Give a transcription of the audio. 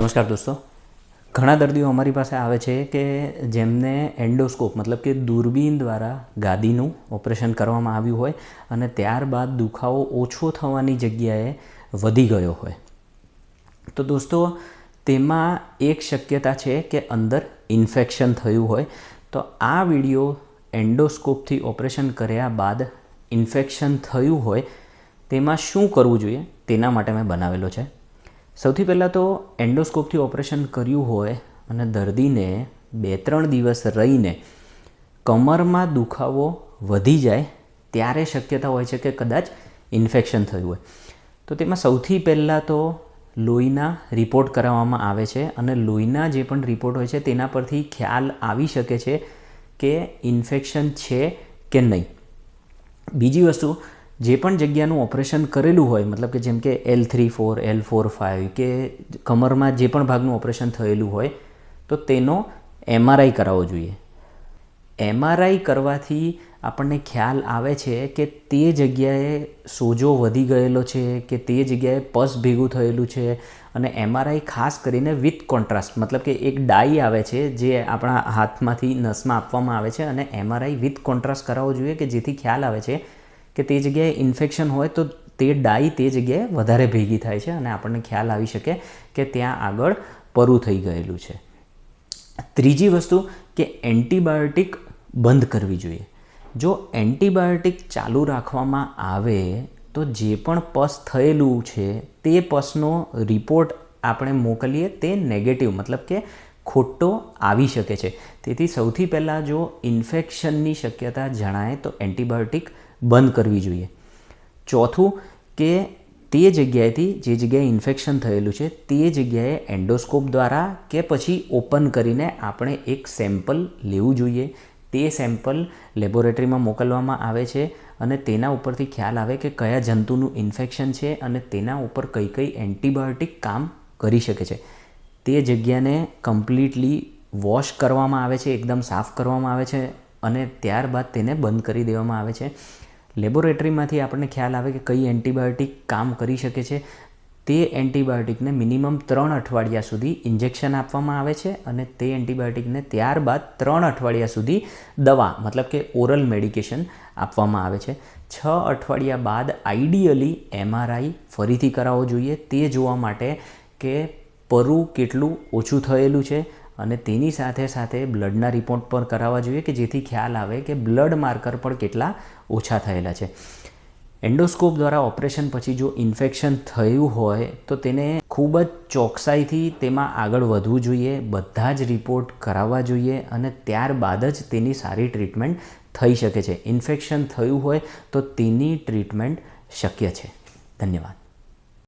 નમસ્કાર દોસ્તો. ઘણા દર્દીઓ અમારી પાસે આવે છે કે જેમને એન્ડોસ્કોપ મતલબ કે દૂરબીન દ્વારા ગાદીનું ઓપરેશન કરવામાં આવ્યું હોય અને ત્યારબાદ દુખાવો ઓછો થવાની જગ્યાએ વધી ગયો હોય. તો દોસ્તો, તેમાં એક શક્યતા છે કે અંદર ઇન્ફેક્શન થયું હોય. તો આ વીડિયો એન્ડોસ્કોપથી ઓપરેશન કર્યા બાદ ઇન્ફેક્શન થયું હોય, તેમાં શું કરવું જોઈએ તેના માટે મેં બનાવેલો છે. સૌથી પહેલાં તો એન્ડોસ્કોપથી ઓપરેશન કર્યું હોય અને દર્દીને બે ત્રણ દિવસ રહીને કમરમાં દુખાવો વધી જાય ત્યારે શક્યતા હોય છે કે કદાચ ઇન્ફેક્શન થયું હોય. તો તેમાં સૌથી પહેલાં તો લોહીના રિપોર્ટ કરાવવામાં આવે છે અને લોહીના જે પણ રિપોર્ટ હોય છે તેના પરથી ખ્યાલ આવી શકે છે કે ઇન્ફેક્શન છે કે નહીં. બીજી વસ્તુ જે પણ જગ્યાનું ઓપરેશન કરેલું હોય, મતલબ કે જેમ કે L three four, L four five કે કમરમાં જે પણ ભાગનું ઓપરેશન થયેલું હોય, તો તેનો એમઆરઆઈ કરાવવો જોઈએ. એમઆરઆઈ કરવાથી આપણને ખ્યાલ આવે છે કે તે જગ્યાએ સોજો વધી ગયેલો છે, કે તે જગ્યાએ પસ ભેગું થયેલું છે, અને એમઆરઆઈ ખાસ કરીને વિથ કોન્ટ્રાસ્ટ, મતલબ કે એક ડાઈ આવે છે જે આપણા હાથમાંથી નસમાં આપવામાં આવે છે અને એમઆરઆઈ વિથ કોન્ટ્રાસ્ટ કરાવવો જોઈએ કે જેથી ખ્યાલ આવે છે કે તે જગ્યાએ ઇન્ફેક્શન હોય તો તે ડાઈ તે જગ્યાએ વધારે ભેગી થાય છે અને આપણને ખ્યાલ આવી શકે કે ત્યાં આગળ પરું થઈ ગયેલું છે. ત્રીજી વસ્તુ કે એન્ટીબાયોટિક બંધ કરવી જોઈએ. જો એન્ટીબાયોટિક ચાલુ રાખવામાં આવે તો જે પણ પસ થયેલું છે તે પસનો રિપોર્ટ આપણે મોકલીએ તે નેગેટિવ મતલબ કે ખોટો આવી શકે છે. તેથી સૌથી પહેલાં જો ઇન્ફેક્શનની શક્યતા જણાય તો એન્ટીબાયોટિક બંધ કરવી જોઈએ. ચોથું કે તે જગ્યાએથી જે જગ્યાએ ઇન્ફેક્શન થયેલું છે, તે જગ્યાએ એન્ડોસ્કોપ દ્વારા કે પછી ઓપન કરીને આપણે એક સેમ્પલ લેવું જોઈએ. તે સેમ્પલ લેબોરેટરીમાં મોકલવામાં આવે છે અને તેના ઉપરથી ખ્યાલ આવે કે કયા જંતુનું ઇન્ફેક્શન છે અને તેના ઉપર કઈ કઈ એન્ટીબાયોટિક કામ કરી શકે છે. તે જગ્યાને કમ્પ્લીટલી વોશ કરવામાં આવે છે, એકદમ સાફ કરવામાં આવે છે અને ત્યારબાદ તેને બંધ કરી દેવામાં આવે છે. લેબોરેટરીમાંથી આપણને ખ્યાલ આવે કે કઈ એન્ટીબાયોટિક કામ કરી શકે છે. તે એન્ટીબાયોટિકને મિનિમમ ત્રણ અઠવાડિયા સુધી ઇન્જેક્શન આપવામાં આવે છે અને તે એન્ટીબાયોટિકને ત્યારબાદ ત્રણ અઠવાડિયા સુધી દવા, મતલબ કે ઓરલ મેડિકેશન આપવામાં આવે છે. છ અઠવાડિયા બાદ આઈડિયલી એમઆરઆઈ ફરીથી કરાવવો જોઈએ. તે જોવા માટે કે પરુ કેટલું ઓછું થયેલું છે અને તેની સાથે સાથે બ્લડના રિપોર્ટ પણ કરાવવા જોઈએ કે જેથી ખ્યાલ આવે કે બ્લડ માર્કર પણ કેટલા ઓછા થયેલા છે. એન્ડોસ્કોપ દ્વારા ઓપરેશન પછી જો ઇન્ફેક્શન થયું હોય તો તેને ખૂબ જ ચોકસાઈથી તેમાં આગળ વધવું જોઈએ, બધા જ રિપોર્ટ કરાવવા જોઈએ અને ત્યારબાદ જ તેની સારી ટ્રીટમેન્ટ થઈ શકે છે. ઇન્ફેક્શન થયું હોય તો તેની ટ્રીટમેન્ટ શક્ય છે. ધન્યવાદ.